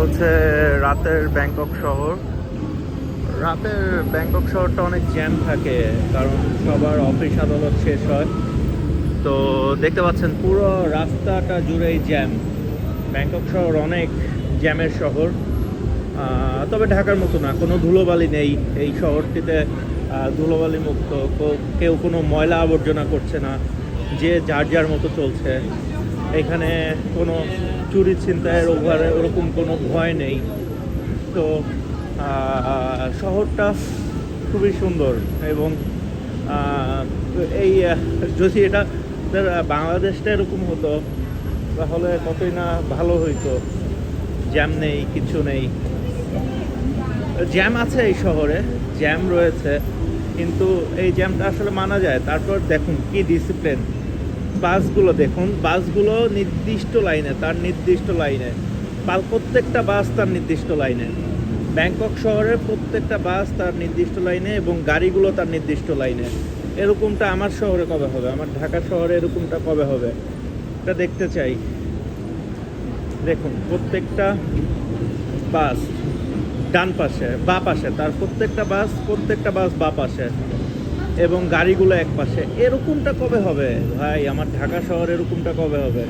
হচ্ছে রাতের ব্যাংকক শহর। রাতের ব্যাংকক শহরটা অনেক জ্যাম থাকে, কারণ সবার অফিস আদালত শেষ হয়। তো দেখতে পাচ্ছেন, পুরো রাস্তাটা জুড়েই জ্যাম। ব্যাংকক শহর অনেক জ্যামের শহর। তবে ঢাকার মতো না, কোনো ধুলোবালি নেই এই শহরটিতে। ধুলোবালি মুক্ত কেউ কোনো ময়লা আবর্জনা করছে না, যে যার যার মতো চলছে। এখানে কোনো চুরি ছিনতাইয়ের ওভারে ওরকম কোনো ভয় নেই। তো শহরটা খুবই সুন্দর এবং এই যদি এটা বাংলাদেশটা এরকম হতো, তাহলে কতই না ভালো হইতো। জ্যাম নেই, কিছু নেই। জ্যাম আছে এই শহরে, জ্যাম রয়েছে, কিন্তু এই জ্যামটা আসলে মানা যায়। তারপর দেখুন কি ডিসিপ্লিন বাসগুলো দেখুন, বাসগুলো নির্দিষ্ট লাইনে, তার নির্দিষ্ট লাইনে। বা- প্রত্যেকটা বাস তার নির্দিষ্ট লাইনে। ব্যাংকক শহরের প্রত্যেকটা বাস তার নির্দিষ্ট লাইনে এবং গাড়িগুলো তার নির্দিষ্ট লাইনে। এরকমটা আমার শহরে কবে হবে? আমার ঢাকা শহরে এরকমটা কবে হবে? এটা দেখতে চাই। দেখুন, প্রত্যেকটা বাস ডান পাশে, বা পাশে, তার প্রত্যেকটা বাস প্রত্যেকটা বাস বা পাশে। এবং গাড়িগুলো এক পাশে এরকমটা কবে হবে? ভাই আমার ঢাকা শহর এরকমটা কবে হবে?